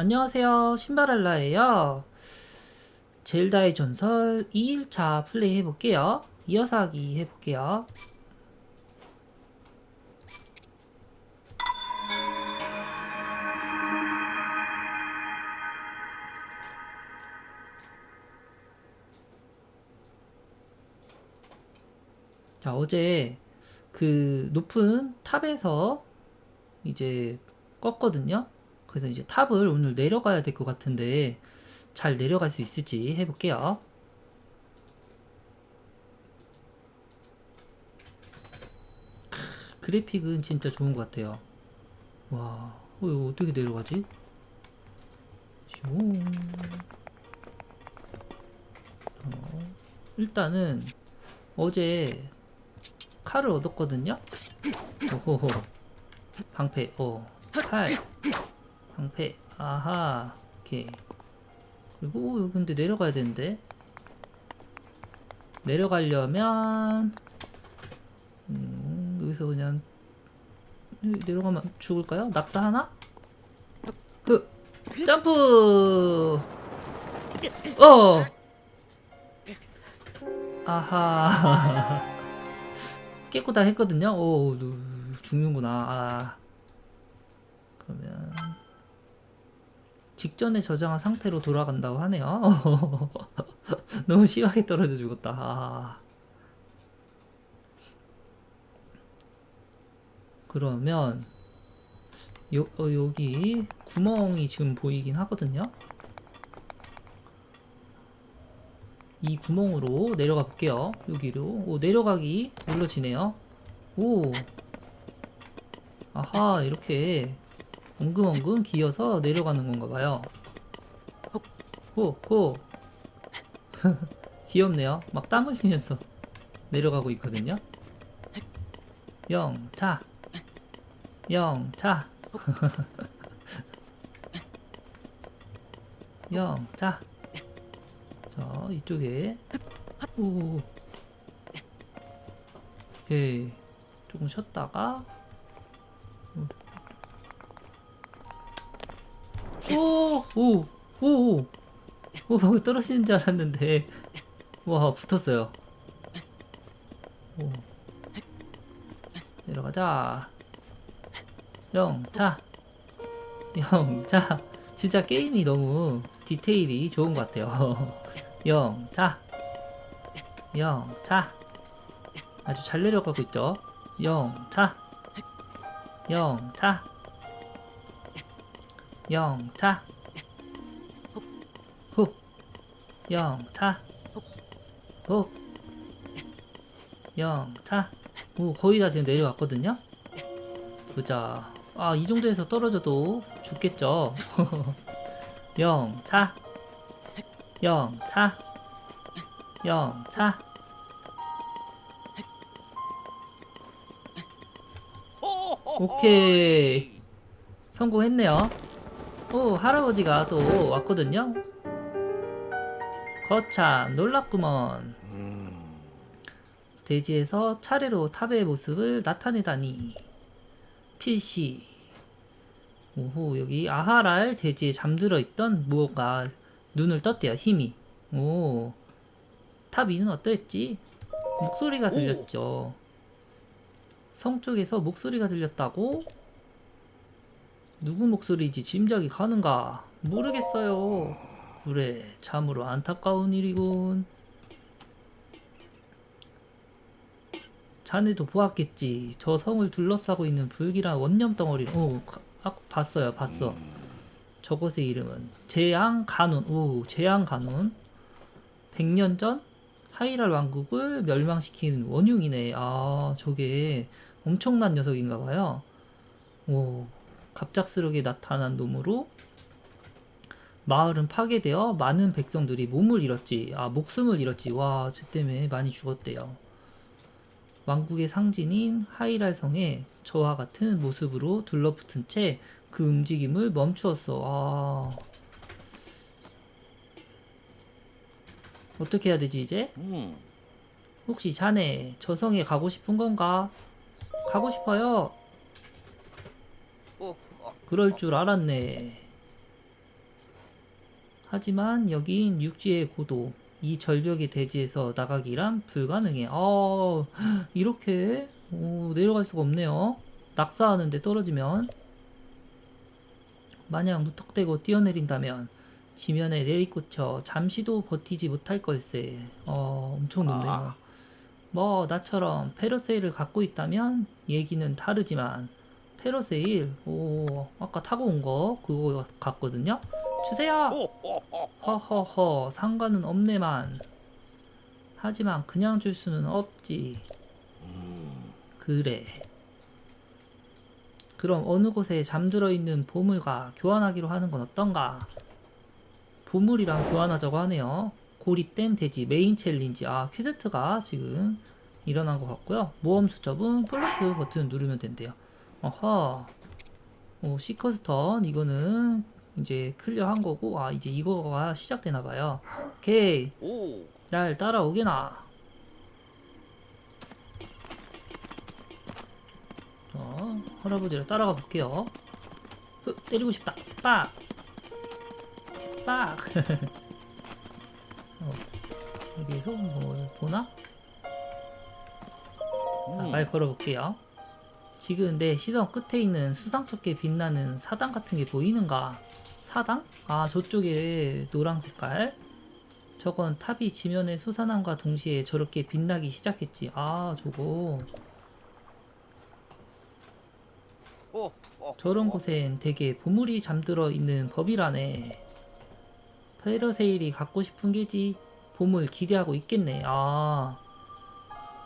안녕하세요. 신바랄라예요. 젤다의 전설 2일차 플레이 해볼게요. 이어서 하기 해볼게요. 자, 어제 그 높은 탑에서 이제 껐거든요. 그래서 이제 탑을 오늘 내려가야 될 것 같은데 잘 내려갈 수 있을지 해볼게요. 크, 그래픽은 진짜 좋은 것 같아요. 와, 어, 어떻게 내려가지? 슝. 어, 일단은 어제 칼을 얻었거든요. 오호호. 방패, 어, 칼, 방패, 아하, 오케이. 그리고 근데 내려가야 되는데 내려가려면 음, 여기서 그냥 내려가면 죽을까요? 낙사 하나? 그 점프! 어! 아하 깨끗다 했거든요. 오, 너 죽는구나. 아. 그러면 직전에 저장한 상태로 돌아간다고 하네요. 너무 심하게 떨어져 죽었다. 아. 그러면 요, 어, 여기 구멍이 지금 보이긴 하거든요. 이 구멍으로 내려가 볼게요. 여기로 오, 내려가기 눌러지네요. 오, 아하 이렇게 엉금엉금 기어서 내려가는 건가 봐요. 호, 호. 귀엽네요. 막 땀 흘리면서 내려가고 있거든요. 영차. 영차. 영차. 자, 이쪽에. 오. 오케이. 조금 쉬었다가. 오! 오! 오! 떨어지는 줄 알았는데. 와, 붙었어요. 오. 내려가자. 영차. 영차. 진짜 게임이 너무 디테일이 좋은 것 같아요. 영차. 영차. 아주 잘 내려가고 있죠. 영차. 영차. 영차. 영차. 훅. 영차. 오, 거의 다 지금 내려왔거든요. 보자. 아, 이 정도에서 떨어져도 죽겠죠. 영차. 영차. 영차. 오케이. 성공했네요. 오, 할아버지가 또 왔거든요. 거참, 놀랍구먼. 대지에서 차례로 탑의 모습을 나타내다니. 필시. 오호, 여기 아하랄 대지에 잠들어 있던 무엇가 눈을 떴대요, 힘이. 오. 탑 위는 어떠했지? 목소리가 들렸죠. 성 쪽에서 목소리가 들렸다고? 누구 목소리인지 짐작이 가는가? 모르겠어요. 그래, 참으로 안타까운 일이군. 자네도 보았겠지. 저 성을 둘러싸고 있는 불길한 원념 덩어리. 오, 가- 아, 봤어요, 봤어. 저것의 이름은 재앙 가논. 오, 재앙 가논. 100년 전 하이랄 왕국을 멸망시킨 원흉이네. 아, 저게 엄청난 녀석인가 봐요. 오, 갑작스럽게 나타난 놈으로 마을은 파괴되어 많은 백성들이 몸을 잃었지. 아, 목숨을 잃었지. 와, 쟤 때문에 많이 죽었대요. 왕국의 상징인 하이랄 성에 저와 같은 모습으로 둘러붙은 채 그 움직임을 멈추었어. 아. 어떻게 해야 되지, 이제? 혹시 자네 저 성에 가고 싶은 건가? 가고 싶어요. 그럴 줄 알았네. 하지만 여긴 육지의 고도. 이 절벽의 대지에서 나가기란 불가능해. 어, 이렇게 오, 내려갈 수가 없네요. 낙사하는데 떨어지면 만약 무턱대고 뛰어내린다면 지면에 내리꽂혀 잠시도 버티지 못할 걸세. 어, 엄청 높네요. 아. 뭐 나처럼 페러세일을 갖고 있다면 얘기는 다르지만 페러세일 오 아까 타고 온 거 그거 같거든요. 주세요. 허허허 상관은 없네만. 하지만 그냥 줄 수는 없지. 그래. 그럼 어느 곳에 잠들어 있는 보물과 교환하기로 하는 건 어떤가? 보물이랑 교환하자고 하네요. 고립된 돼지 메인 챌린지. 아, 퀘스트가 지금 일어난 것 같고요. 모험 수첩은 플러스 버튼 누르면 된대요. 어허. 오, 시커스턴. 이거는 이제 클리어한 거고, 아, 이제 이거가 시작되나 봐요. 오케이. 오. 날 따라오게나. 어, 할아버지를 따라가 볼게요. 흐, 때리고 싶다. 빡! 빡! 어, 여기서 뭐 보나? 자, 음. 말 걸어볼게요. 지금 내 시선 끝에 있는 수상쩍게 빛나는 사당 같은 게 보이는가? 사당? 아, 저쪽에 노란 색깔. 저건 탑이 지면에 솟아남과 동시에 저렇게 빛나기 시작했지. 아, 저거. 저런 곳엔 되게 보물이 잠들어 있는 법이라네. 페러세일이 갖고 싶은 게지. 보물 기대하고 있겠네. 아.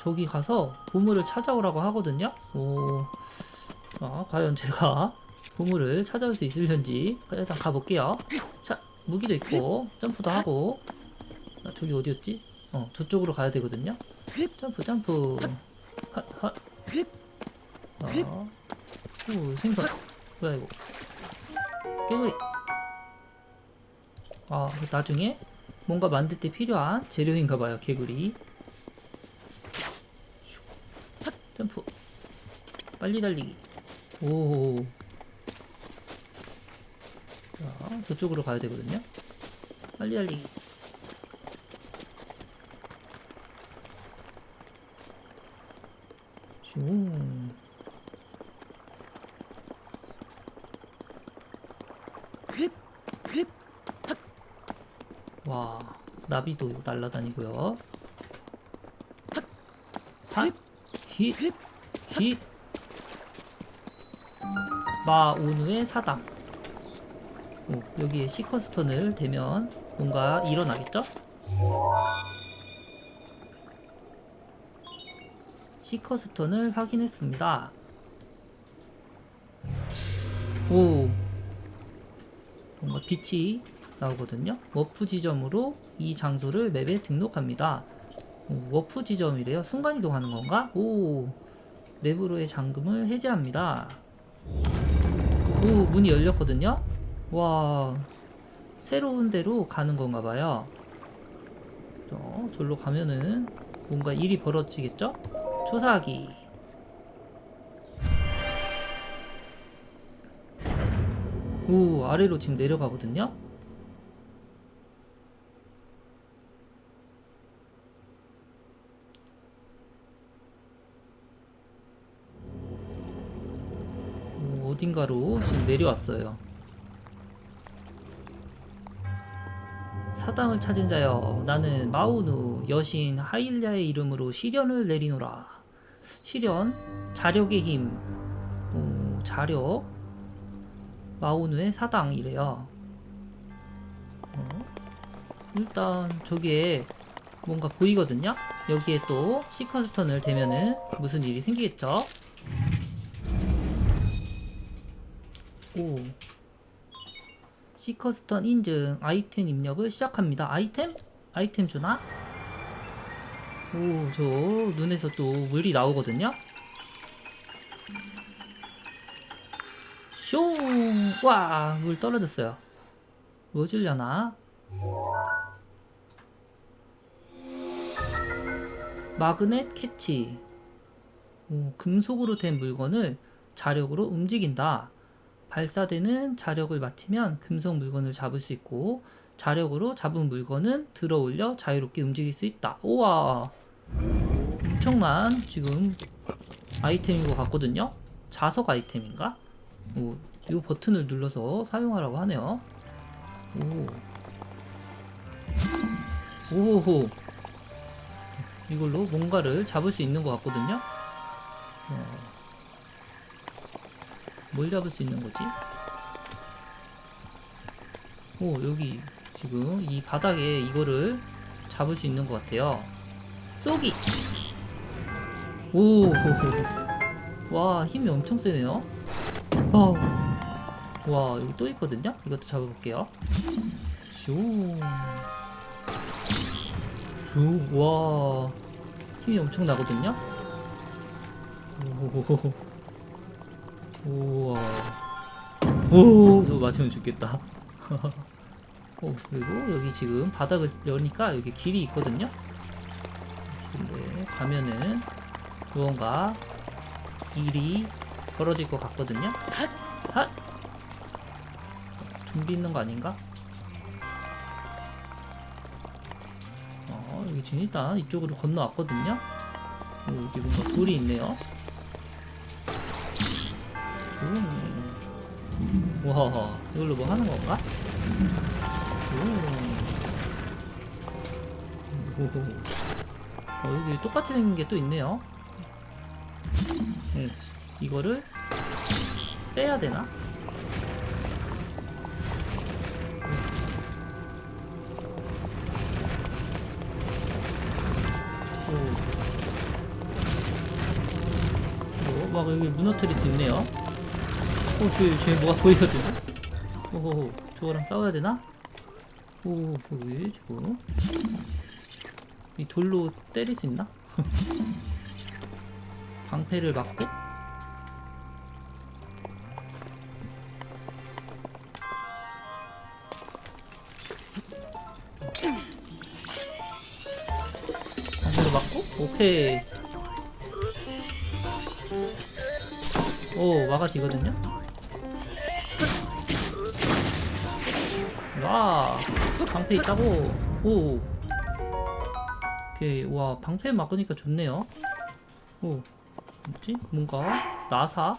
저기 가서 보물을 찾아오라고 하거든요. 오. 자, 과연 제가 보물을 찾아올 수 있을런지 일단 가볼게요. 자, 무기도 있고 점프도 하고. 아, 저기 어디였지? 어, 저쪽으로 가야 되거든요. 점프, 점프. 핫, 핫. 어. 오, 생선. 뭐야 이거? 깨구리. 아, 나중에 뭔가 만들 때 필요한 재료인가봐요, 개구리. 점프. 빨리 달리기. 오. 자, 저쪽으로 가야 되거든요. 빨리 달리기. 슝. 와, 나비도 날아다니고요. 핫, 힛, 힛. 마오누의 사당. 오, 여기에 시커스턴을 대면 뭔가 일어나겠죠? 시커스턴을 확인했습니다. 오, 뭔가 빛이 나오거든요. 워프 지점으로 이 장소를 맵에 등록합니다. 오, 워프 지점이래요. 순간 이동하는 건가? 오, 내부로의 잠금을 해제합니다. 오, 문이 열렸거든요. 와, 새로운 데로 가는 건가 봐요. 저, 절로 가면은 뭔가 일이 벌어지겠죠? 조사하기. 오, 아래로 지금 내려가거든요. 오, 어딘가로 지금 내려왔어요. 사당을 찾은 자여, 나는 마우누 여신 하일야의 이름으로 시련을 내리노라. 시련, 자력의 힘, 오, 자력, 마우누의 사당 이래요. 어? 일단 저기에 뭔가 보이거든요. 여기에 또 시커스턴을 대면은 무슨 일이 생기겠죠? 오. 시커스턴 인증 아이템 입력을 시작합니다. 아이템? 아이템 주나? 오, 저 눈에서 또 물이 나오거든요. 쇼! 와, 물 떨어졌어요. 뭐 주려나? 마그넷 캐치. 오, 금속으로 된 물건을 자력으로 움직인다. 발사되는 자력을 맞추면 금속 물건을 잡을 수 있고 자력으로 잡은 물건은 들어 올려 자유롭게 움직일 수 있다. 우와 엄청난 지금 아이템인 것 같거든요. 자석 아이템인가? 오, 이 버튼을 눌러서 사용하라고 하네요. 오. 오호. 이걸로 뭔가를 잡을 수 있는 것 같거든요. 어. 뭘 잡을 수 있는 거지? 오, 여기 지금 이 바닥에 이거를 잡을 수 있는 것 같아요. 쏘기! 오, 와, 힘이 엄청 세네요. 어. 와, 여기 또 있거든요? 이것도 잡아볼게요. 슈. 슈, 와. 힘이 엄청 나거든요? 오. 우와. 오, 저 맞으면 죽겠다. 오, 그리고 여기 지금 바닥을 여니까 여기 길이 있거든요? 근데 가면은 무언가 일이 벌어질 것 같거든요? 핫! 핫! 준비 있는 거 아닌가? 어, 여기 지금 일단 이쪽으로 건너왔거든요? 오, 여기 뭔가 돌이 있네요. 와, 이걸로 뭐 하는 건가? 오. 오호. 어, 여기 똑같이 생긴 게 또 있네요. 네, 이거를 빼야 되나? 오. 어, 막 여기 무너뜨릴 수 있네요. 오, 저기, 저기 뭐가 보이거든요? 오호, 저거랑 싸워야 되나? 오, 여기, 저거. 이 돌로 때릴 수 있나? 방패를 맞고? 방패를 맞고? 오케이. 오, 막아지거든요? 와, 방패 있다고? 오. 오케이, 와, 방패 막으니까 좋네요. 오, 뭐지? 뭔가, 나사?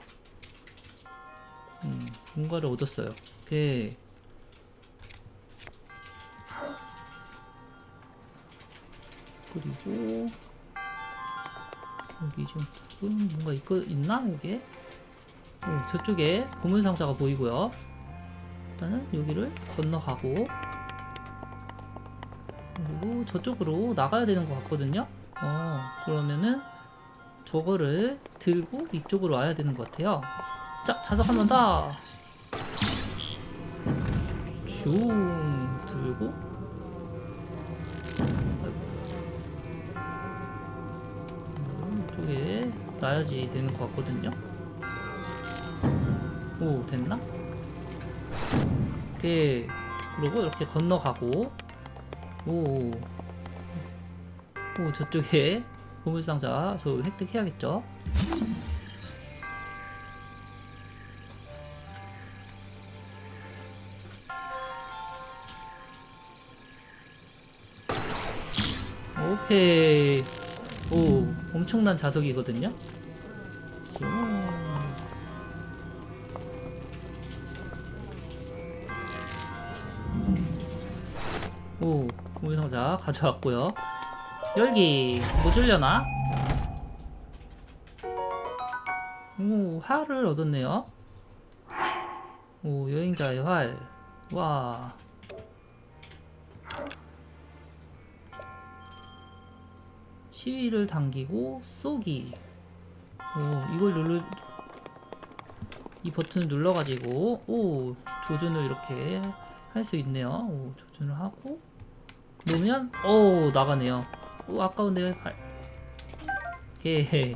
음, 뭔가를 얻었어요. 오케이. 그리고, 여기 좀, 음, 뭔가 있, 있나? 오, 저쪽에 보물 상자가 보이고요. 일단은 여기를 건너가고 그리고 저쪽으로 나가야 되는 것 같거든요. 어, 그러면은 저거를 들고 이쪽으로 와야 되는 것 같아요. 자, 자석 한 번 더. 슝 들고 음, 이쪽에 놔야지 되는 것 같거든요. 오 됐나? 오케이 그리고 이렇게 건너가고 오, 오 저쪽에 보물상자 저 획득해야겠죠? 오케이 오 엄청난 자석이거든요 오. 오, 우유상자 가져왔고요. 열기 뭐 줄려나? 오, 활을 얻었네요. 오, 여행자의 활. 와. 시위를 당기고 쏘기. 오, 이걸 눌러 이 버튼을 눌러가지고 오 조준을 이렇게 할 수 있네요. 오, 조준을 하고 놓으면 오 나가네요. 오 아까운데요. 칼. 오케이.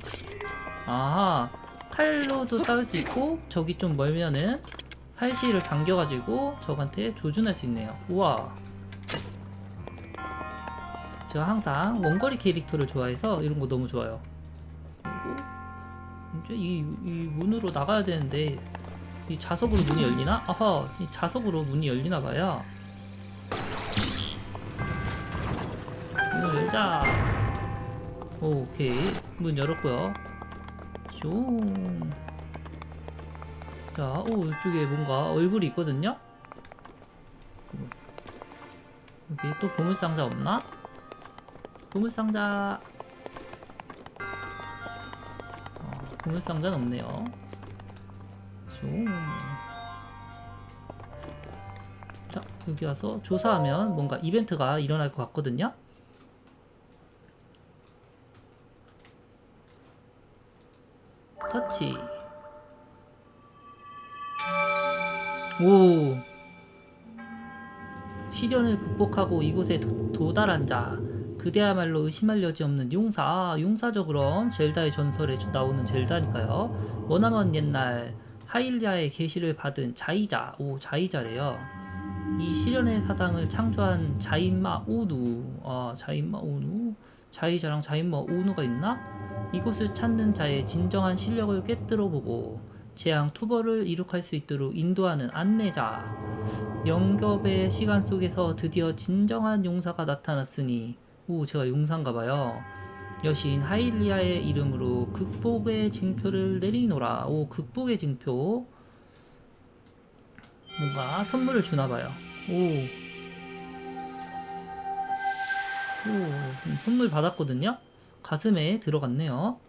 아하 칼로도 싸울 수 있고 저기 좀 멀면은 활시를 당겨가지고 적한테 조준할 수 있네요. 우와. 제가 항상 원거리 캐릭터를 좋아해서 이런 거 너무 좋아요. 그리고 이제 이, 이 문으로 나가야 되는데 이 자석으로 문이 열리나? 아하, 이 자석으로 문이 열리나 봐요. 열자. 오, 오케이. 문 열었고요. 숑. 자, 오, 이쪽에 뭔가 얼굴이 있거든요? 여기 또 보물상자 없나? 보물상자. 어, 보물상자는 없네요. 숑. 자, 여기 와서 조사하면 뭔가 이벤트가 일어날 것 같거든요? 터치. 오. 시련을 극복하고 이곳에 도, 도달한 자. 그대야말로 의심할 여지 없는 용사. 아, 용사죠 그럼. 젤다의 전설에 나오는 젤다니까요. 머나먼 옛날 하일리아의 계시를 받은 자이자. 오, 자이자래요. 이 시련의 사당을 창조한 자인마 오누. 아, 자인마 오누. 자이자랑 자인마 오누가 있나? 이곳을 찾는 자의 진정한 실력을 꿰뚫어 보고 재앙 투벌을 이룩할 수 있도록 인도하는 안내자. 영겁의 시간 속에서 드디어 진정한 용사가 나타났으니 오 제가 용사인가 봐요. 여신 하일리아의 이름으로 극복의 징표를 내리노라. 오 극복의 징표. 뭔가 선물을 주나 봐요. 오. 오 음, 선물 받았거든요. 가슴에 들어갔네요.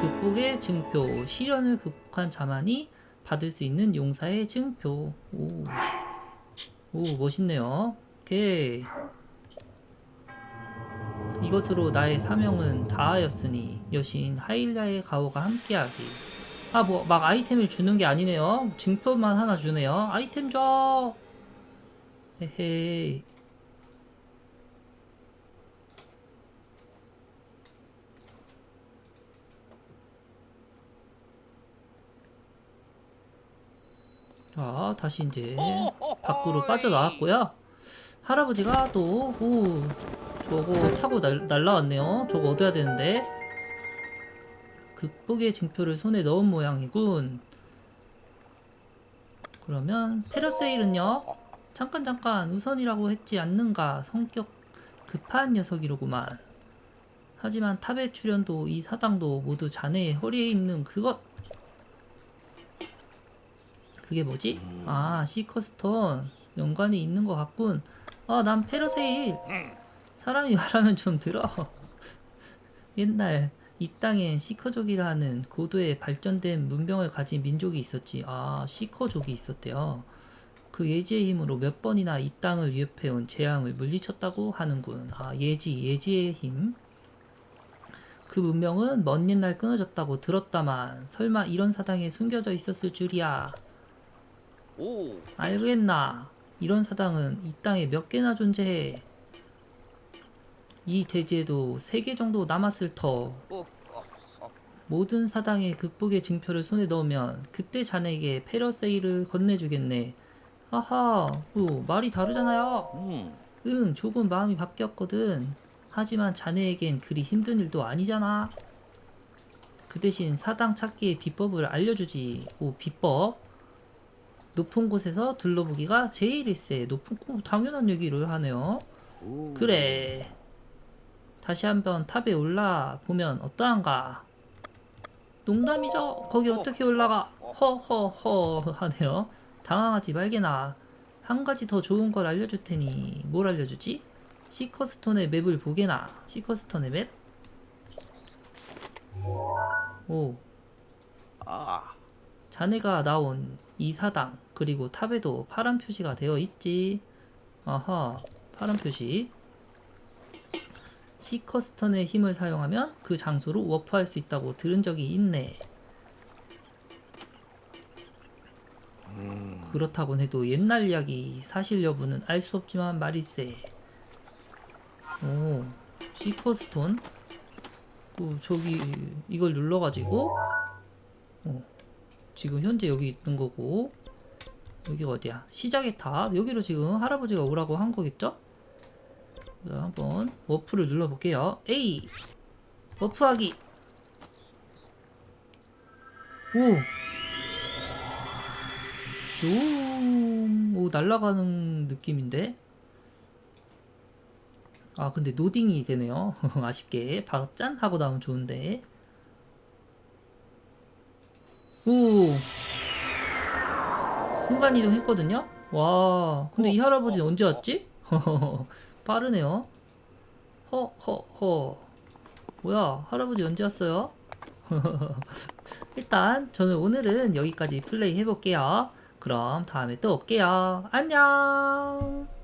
극복의 증표, 시련을 극복한 자만이 받을 수 있는 용사의 증표. 오, 오 멋있네요. 오케이. 이것으로 나의 사명은 다하였으니 여신 하일라의 가오가 함께하기. 아 뭐 막 아이템을 주는 게 아니네요. 증표만 하나 주네요. 아이템 줘. 헤헤. 자, 다시 이제 밖으로 빠져나왔고요. 할아버지가 또, 오, 저거 타고 날, 날라왔네요. 저거 얻어야 되는데. 극복의 증표를 손에 넣은 모양이군. 그러면 페러세일은요? 잠깐 잠깐 우선이라고 했지 않는가 성격 급한 녀석이로구만. 하지만 탑의 출연도 이 사당도 모두 자네의 허리에 있는 그것 그게 뭐지? 아 시커스톤 연관이 있는 것 같군. 아 난 페러세일 사람이 말하면 좀 들어. 옛날 이 땅엔 시커족이라는 고도의 발전된 문명을 가진 민족이 있었지. 아 시커족이 있었대요. 그 예지의 힘으로 몇 번이나 이 땅을 위협해온 재앙을 물리쳤다고 하는군. 아 예지 예지의 힘. 그 문명은 먼 옛날 끊어졌다고 들었다만 설마 이런 사당에 숨겨져 있었을 줄이야. 오, 알겠나? 이런 사당은 이 땅에 몇 개나 존재해. 이 대지에도 세 개 정도 남았을 터. 어, 모든 사당의 극복의 증표를 손에 넣으면 그때 자네에게 페러세이를 건네주겠네. 아하, 오, 말이 다르잖아요. 음, 응, 조금 마음이 바뀌었거든. 하지만 자네에겐 그리 힘든 일도 아니잖아. 그 대신 사당 찾기의 비법을 알려주지. 오, 비법. 높은 곳에서 둘러보기가 제일일세. 높은 곳, 당연한 얘기를 하네요. 오. 그래. 다시 한번 탑에 올라 보면 어떠한가? 농담이죠? 거길 어떻게 올라가? 허허허 하네요. 당황하지 말게나. 한 가지 더 좋은 걸 알려줄 테니 뭘 알려주지? 시커스톤의 맵을 보게나. 시커스톤의 맵? 오, 아, 자네가 나온 이 사당 그리고 탑에도 파란 표시가 되어 있지. 아하, 파란 표시. 시커스턴의 힘을 사용하면 그 장소로 워프할 수 있다고 들은 적이 있네. 그렇다곤 해도 옛날 이야기 사실 여부는 알 수 없지만 말일세. 오, 시커스톤. 또 저기 이걸 눌러가지고 어, 지금 현재 여기 있는 거고 여기가 어디야? 시작의 탑 여기로 지금 할아버지가 오라고 한 거겠죠? 자, 한번 워프를 눌러볼게요. A 워프하기. 오 슝. 오, 날아가는 느낌인데? 아, 근데 노딩이 되네요. 아쉽게. 바로 짠! 하고 나오면 좋은데. 오! 순간이동 했거든요? 와, 근데 이 할아버지는 언제 왔지? 빠르네요. 허, 허, 허. 뭐야, 할아버지 언제 왔어요? 일단 저는 오늘은 여기까지 플레이 해볼게요. 그럼 다음에 또 올게요. 안녕!